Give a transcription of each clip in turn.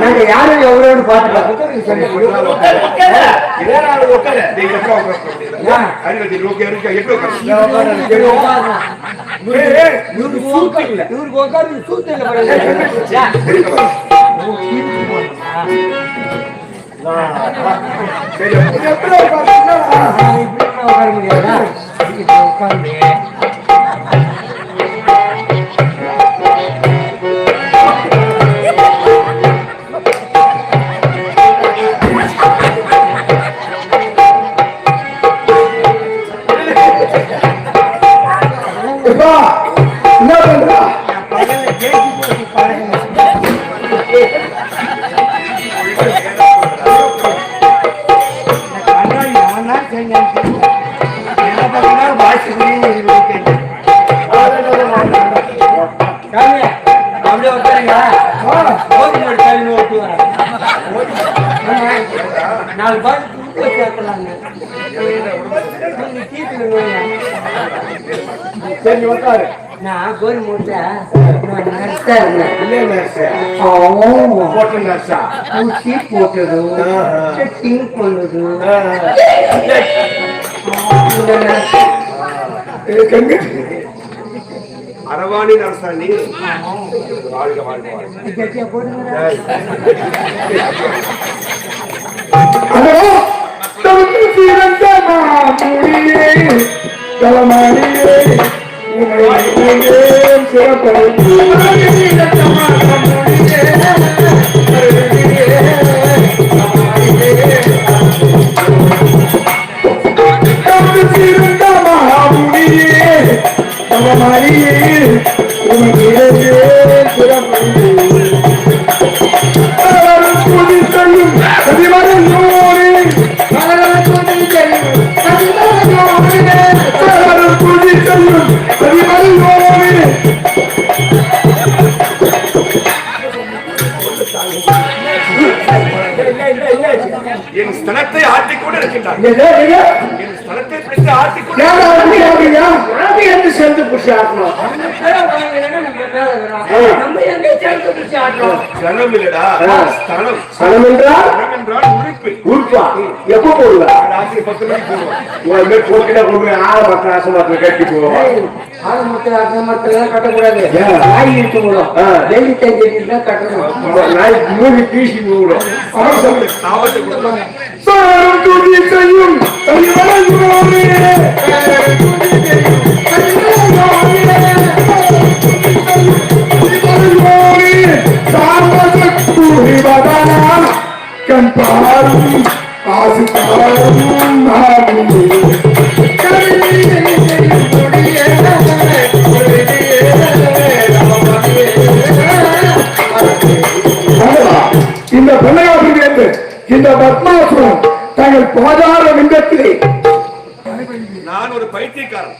நாங்க யாரும் சூத்து இல்ல சரி எப்படி உட்கார முடியாதா உட்காந்து என்ன பண்றா சரி உட்காரு நான் கோரி மூட்டை நர்ஸா இருந்தேன் இல்ல நர்ஸு போட்டு நர்ஸா ஊசி போட்டது செட்டிங் பண்ணது அரவாணி நர்ஸா நீ வாழ்க வாழ்க வாழ்க போடுங்க என் ஸ்தலத்தை ஆட்டிக் ஸ்தலத்தை பிடித்து ஆட்டிக் கொண்டு நம்ம எங்க சேர்ந்து பிடிச்சி ஆடுறோம் ஸ்தலம் இல்லடா. ஸ்தலம். ஸ்தலம் என்றால்? உறுப்பு. உருப்பா எப்போ போடுவ? ராத்திரி பத்து மணிக்கு போடுவோம் போக்கிட்ட கொண்டு ஆறு மக்கள் ஆசை மக்கள் கட்டி போவோம் ஆறு மக்கள் மக்கள் கட்டக்கூடாது? நாய் இருக்கு மூலம் ஆ. டெல்லி தஞ்சி தான் கட்டணும். நாய் மூணு பீசி மூடும் சாபத்தை கொடுப்பாங்க சாரம் துதி செய்யும் தனிவரங்கோரே. தனிவரங்கோரே. ஆசு பாரும் நாமே. பைத்தியக்காரன்.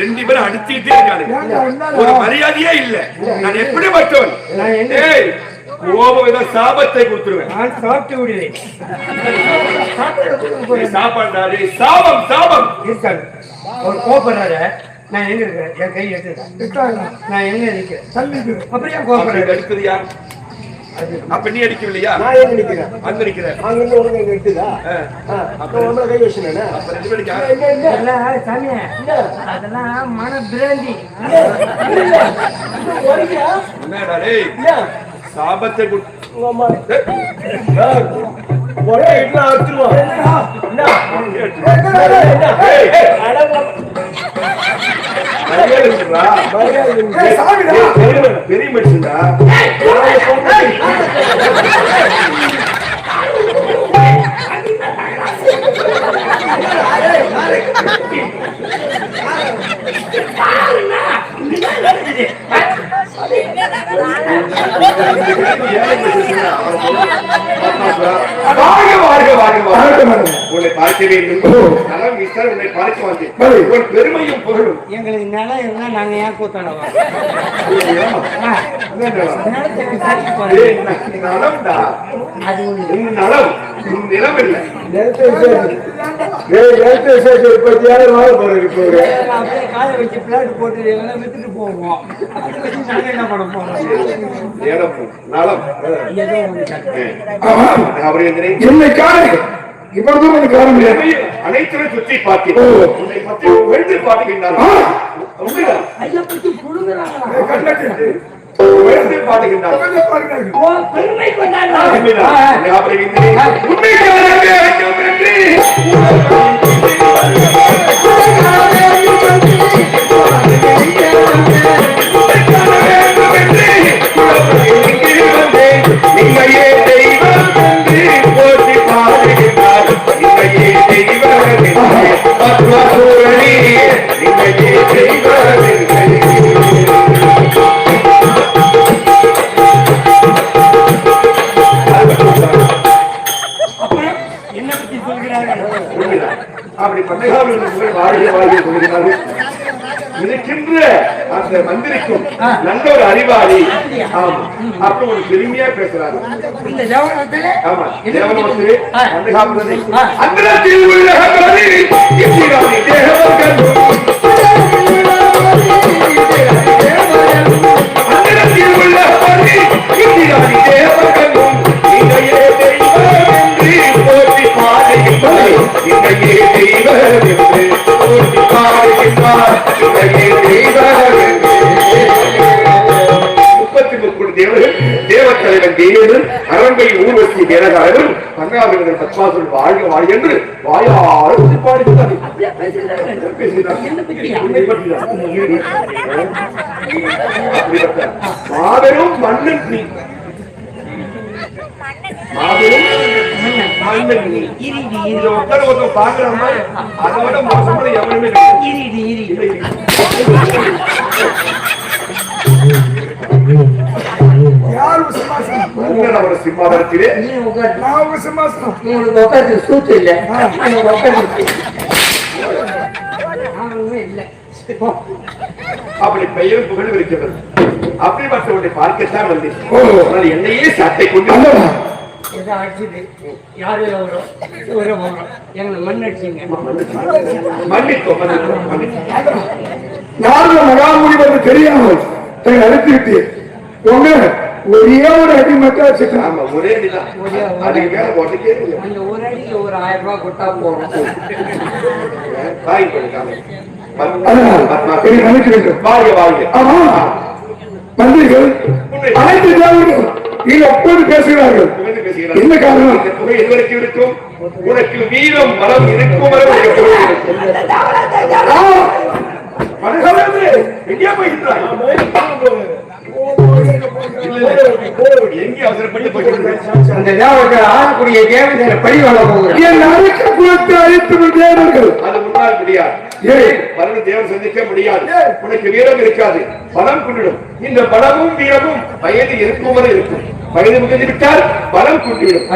ரெண்டு பேரும் அடிச்சுக்கிட்டே இருக்கானுங்க ஒரு மரியாதையே இல்ல. நான் எப்படி கோபம் ஏதோ சாபத்தை கொடுத்துருவேன். நான் சாப்பிட்டு விடுவேன். சாப்பாடு சாபம் சாபம். அவர் கோபப்படுறாரு. நான் எங்க இருக்கிறேன் என் கை எடுத்துக்கிறேன். நான் எங்க நிக்கிறேன்? அப்படியே அப்படி கோபப்படுறாரு? அடித்தது யார்? அப்ப நீ அடிக்கவில்லையா நான் ஏன் நினைக்கிறேன் அங்க நிக்கிறேன். உனக்கு எங்க எடுத்துதா? ஆ. அப்ப உங்களை கை வச்சுனேன் அப்ப ரெண்டு பேருக்கு யாரு? அதெல்லாம் சாமி அதெல்லாம் மன பிராந்தி. என்னடா டேய். சாபத்தை ஒரே இட்லா அடிச்சிருவோம் பெரிய- மனுஷன்டா. உன்னை பார்க்க வேண்டும் சரி. உன் பெருமையும் புகழும் எங்களுக்கு நிலம் இருந்தா நாங்க ஏன் கூத்தாடவா நலம்டா. அது ஒண்ணு உன் நலம் உன் நிலம் இல்லை நேத்து விசேஷம். ஏய், நேத்து விசேஷம். இப்ப வாழ அப்படியே காய வச்சு பிளாட் போட்டு எல்லாம் வித்துட்டு போவோம் என்ன பண்ண போறோம் நிலம் நலம் ஏதோ என்னை இவ்வளவு தூரம் எனக்கு காண முடியாது. அனைத்துமே சுற்றி பார்த்தேன். உன்னை பற்றி புகழ்ந்து பாடுகின்றார். புகழ்ந்து பாடுகின்றார். ஓ சொல்கிறார்கள் இருக்கின்ற அந்த மந்திரிக்கும் நல்ல ஒரு அறிவாளி. ஆமா. அப்ப ஒரு பெருமையா ஜவஹரத்துல ஆமா. என்ன தேவனமத்து ஆ. ஊர்வசி தேவகாரர்கள் பங்காவினர் பத்மாசுரன் வாழ்க வாழ்க என்று? உன்னை பற்றிதான். அப்படிப்பட்ட மாபெரும் மன்னன் நீ. மாபெரும் மன்னன் நீ. இதை ஒருத்தர் அதை விட மோசமான எவனுமே கிடையாது. இரிடி இரிடி இல்லை, இல்லை. மன்னன் அவர் சிம்மாதனத்திலே நீ உட்காரு நான் சிம்மாசனம் உங்களுக்கு உட்காந்து சூத்து இல்ல. அப்படி பெயர் புகழ் இருக்கிறது அப்படிப்பட்டவனை பார்க்கத்தான் வந்தேன் என்னையே சட்டை கொண்டு ஏதோ அடிச்சுது யாரு வரும் இவரே வரும் எங்களை மண் அடிச்சுங்க மன்னித்தோம் மன்னித்தோம் மன்னித்தோம் நாரத மகாமுனி வந்து தெரியாமல் தன்னை அழைத்து விட்டு உங்க ஒரே ஒரு அடி மட்டும் வச்சுட்டான் ஆமா ஒரே அடிதான். அதுக்கு மேல ஒன்றுக்கே இல்லை. அந்த ஒரு அடியில் ஒரு ஆயிரம் ரூபாய் கொடுத்தா போதும். வாங்கி கொடுக்காம வாழ்க வாழ்க ஆமா மந்திரிகள் அனைத்து தேவர்கள் இங்க எப்போது பேசுகிறார்கள். என்ன காரணம்? எதுவரைக்கும் இருக்கும்? உனக்கு வீரம் மரம் இருக்கும் மனசாலே எங்கே போய்கின்றாய்? அந்த தேவர்கள் ஆளக்கூடிய தேவதையில பழி வாங்க போகிறேன் என் அழைக்க குலத்தை அழைத்து தேவர்கள் அது முன்னால் முடியாது ஏய். தேவன் சந்திக்க முடியாது உனக்கு வீரம் இருக்காது பலம் கொண்டிடும் இந்த பலமும் வீரமும் வயது இருக்கும் வரை இருக்கும் வயது முகந்து விட்டால் பலம் கொண்டுவிடும்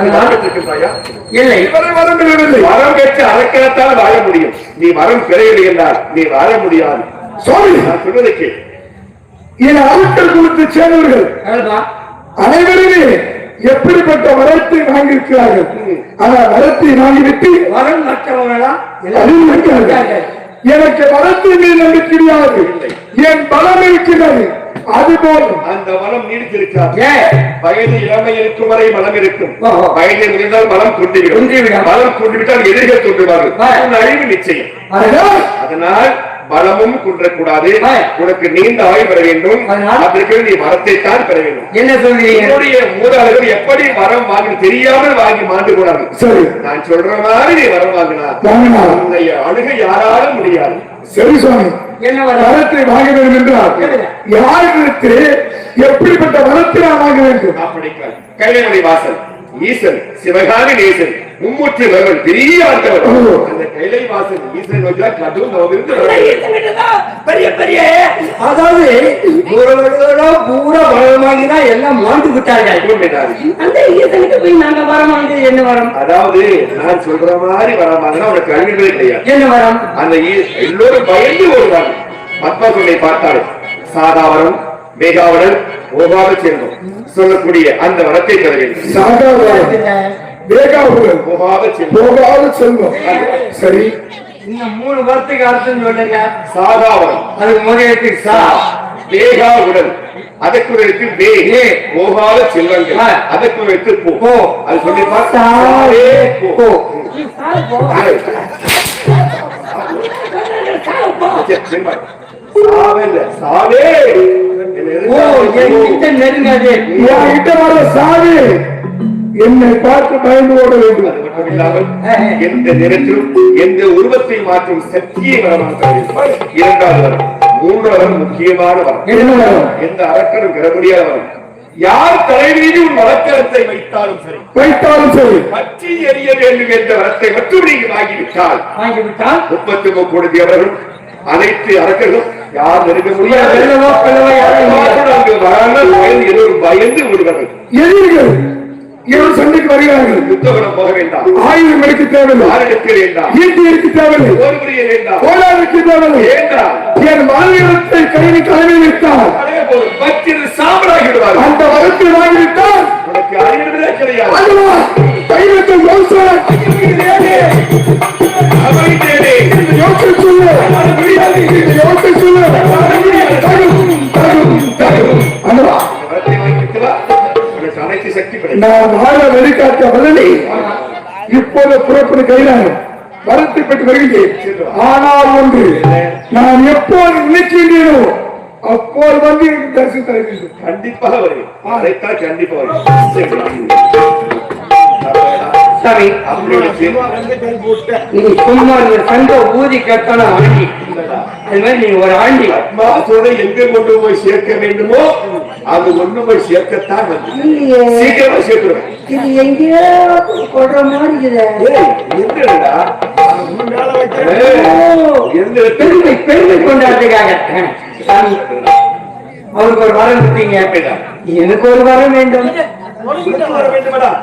இல்லை இவரை வரம்பிடவில்லை வரம் பெற்று அறக்கணத்தால் வாழ முடியும் நீ வரம் பெறவில்லை என்றால் நீ வாழ முடியாது சுவாமி நான் என் அழைக்கல் குலத்தை சேர்ந்தவர்கள். அனைவருமே எப்படிப்பட்ட வரத்தை வாங்கியிருக்கிறார்கள்? ஆனால் வரத்தை வாங்கிவிட்டு அதில் இருக்கிறார்கள். எனக்கு வரத்தை மீது நம்பிக்கை கிடையாது என் பலம் இருக்கிறது. அதுபோல் அந்த வரம் நீடித்திருக்காது வயது இளமை இருக்கும் வரை பலம் இருக்கும். வயதை முடிந்தால் பலம் கொண்டுவிடும் கொன்றுவிடும். பலம் கொண்டுவிட்டால் எதிர்கள் கொண்டுவார்கள் அழிவு நிச்சயம். அதனால் பலமும் குன்றக்கூடாது. உனக்கு நீண்ட ஆயுள் பெற வேண்டும். அதனால்? அதற்கு நீ வரத்தை தான் பெற வேண்டும். என்ன சொல்றீங்க? என்னுடைய மூதாளர்கள் எப்படி வரம் வாங்கி தெரியாமல் வாங்கி மாண்டு கூடாது சரி. நான் சொல்ற மாதிரி நீ வரம் வாங்கினா வாங்கினா. உன்னை அணுக யாராலும் முடியாது. சரி சுவாமி. என்ன வரம்? வரத்தை வாங்க வேண்டும் என்றால் யாருக்கு எப்படிப்பட்ட வரத்தை நான் வாங்க வேண்டும்? அப்படித்தான் கைலைமலை வாசல் ஈசன் சிவகாமி நேசன் மும்மூர்த்தி வரவன் பெரிய ஆண்டவர். அந்த கைலை வாசன் ஈசன் வச்சா கடும் நோவிருந்து பெரிய பெரிய. அதாவது பூரா பூரா வரம் வாங்கினா எல்லாம் மாண்டு விட்டார்கள். அந்த ஈசனுக்கு போய் நாங்க வரம் வாங்கி என்ன வரம்? அதாவது நான் சொல்ற மாதிரி வரமாங்கன்னா உனக்கு அறிவிப்பதே கிடையாது என்ன வரம்? அந்த ஈ- எல்லோரும் பயந்து ஓடுவாங்க பத்மாசுரை பார்த்தாலும் சாதாவரம் மேகாவடன் ஓகாத சேர்ந்தோம் சொல்லக்கூடிய அந்த வேண்டும் சாதாரண வேகாபுரம் ஓகாத சேர்ந்தோம் செல்வம் சரி. இந்த மூணு வார்த்தைக்கு அர்த்தம் சொல்லுங்க. அதுக்கு முதலுக்கு சா. வேகா உடல் அதற்கு ஒரு எழுத்து வே வே. போகாத செல்வங்கள். அதற்கு ஒரு எழுத்து போ. அது சொல்லி சாவே போ. சாவே! நெருங்காது. சாவி! என்னை பார்த்து பயந்து ஓட வேண்டும். அது மட்டும் இல்லாமல் எந்த நிறத்திலும் எந்த உருவத்தை மாற்றும் சக்தியை வரமாக இரண்டாவது வரம் மூன்றாவது வரம் முக்கியமான வரம். என்ன வரம்? எந்த அரக்கனும் பெற முடியாத வரம். யார் தலைமீது உன் வழக்கரத்தை வைத்தாலும் சரி வைத்தாலும் சரி. பற்றி எறிய வேண்டும் என்ற வரத்தை மட்டும் நீங்கள் வாங்கிவிட்டால் வாங்கி விட்டால் முப்பத்தி முக்கோடி தேவர்களும் அனைத்து அரக்கர்களும் யார் நெருங்க முடியாது. பயந்து விடுவார்கள். எதிரிகள் இவன் சண்டைக்கு வருகிறார்கள். யுத்தகுணம் போக வேண்டாம். ஆயுதம் எடுக்க தேவையில்லை. ஆரெடுக்க வேண்டாம். ஈட்டி எடுக்க தேவையில்லை. போர் புரிய வேண்டாம் போராடுக்க தேவையில்லை. வேண்டாம் என் மாநிலத்தை கையில் தலைமை வைத்தால் அதே போல் பத்திர சாம்பலாகி விடுவார்கள். அந்த வரத்தை வாங்கிவிட்டால்? உனக்கு அறிவிடுவதே கிடையாது. தைரியத்தை யோசனை யோசனை சொல்லு யோசனை சொல்லு தகும், தகும், தகும். அதுவா நான் வாழ வெளிக்காட்ட இப்போது புறப்படு வரத்தை பெற்று வருகிறேன் ஆனால் ஒன்று நான் எப்போது நினைக்கின்றேனோ அப்போது வந்து எனக்கு தரிசனம் கண்டிப்பாக வருவேன் சரி அப்படி ஒரு சிறு- நீ சும்மா இந்த சண்டை ஊதி கட்டணும் ஆண்டி. அது மாதிரி நீ ஒரு ஆண்டி. ஆத்மாசோட எங்க கொண்டு போய் சேர்க்க வேண்டுமோ அது ஒண்ணு போய் சேர்க்கத்தான் வந்து சீக்கிரமா சேர்த்துருவேன் இது எங்கேயோ கொடுற மாதிரி எங்கடா? பெருமை பெருமை கொண்டாடுறதுக்காக. சாமி, அவருக்கு ஒரு வரம் கொடுத்தீங்க எனக்கு ஒரு வரம் வேண்டும்?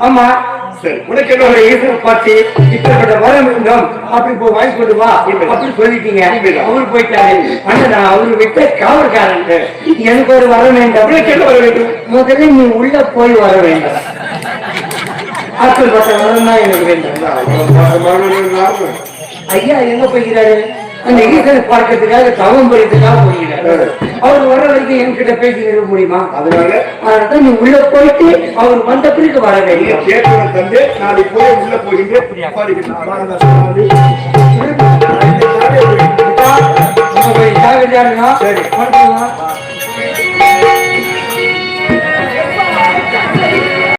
ஆமா சரி, உனக்கு என்ன வர ஈஸ்வர பார்த்து இப்படிப்பட்ட வரம் வேண்டும். அப்படி போய் வாங்கி கொண்டு வா. அப்படி சொல்லிட்டீங்க. அவரு போயிட்டாரு. ஆனா நான் அவரு விட்ட காவல்காரன். எனக்கு ஒரு வரம் வேண்டும். உனக்கு என்ன வர வேண்டும்? முதல்ல நீ உள்ள போய் வர வேண்டும். அப்படிப்பட்ட வரம் தான் எனக்கு வேண்டும். ஐயா எங்க போய்கிறாரு அந்த ஈசனை பார்க்கறதுக்காக தவம் படிக்கிறதுக்காக போகிறாரு அவர் வர வரைக்கும் என்கிட்ட பேசி நிறுவ முடியுமா? அதனால அதனால நீ உள்ள போயிட்டு அவர் வந்த பிறகு வர நீ வேண்டும் கேட்டவன் தந்து நாளை போய் உள்ள போகின்றேன். சாவிட்டாருன்னா, படுத்துக்கலாம்.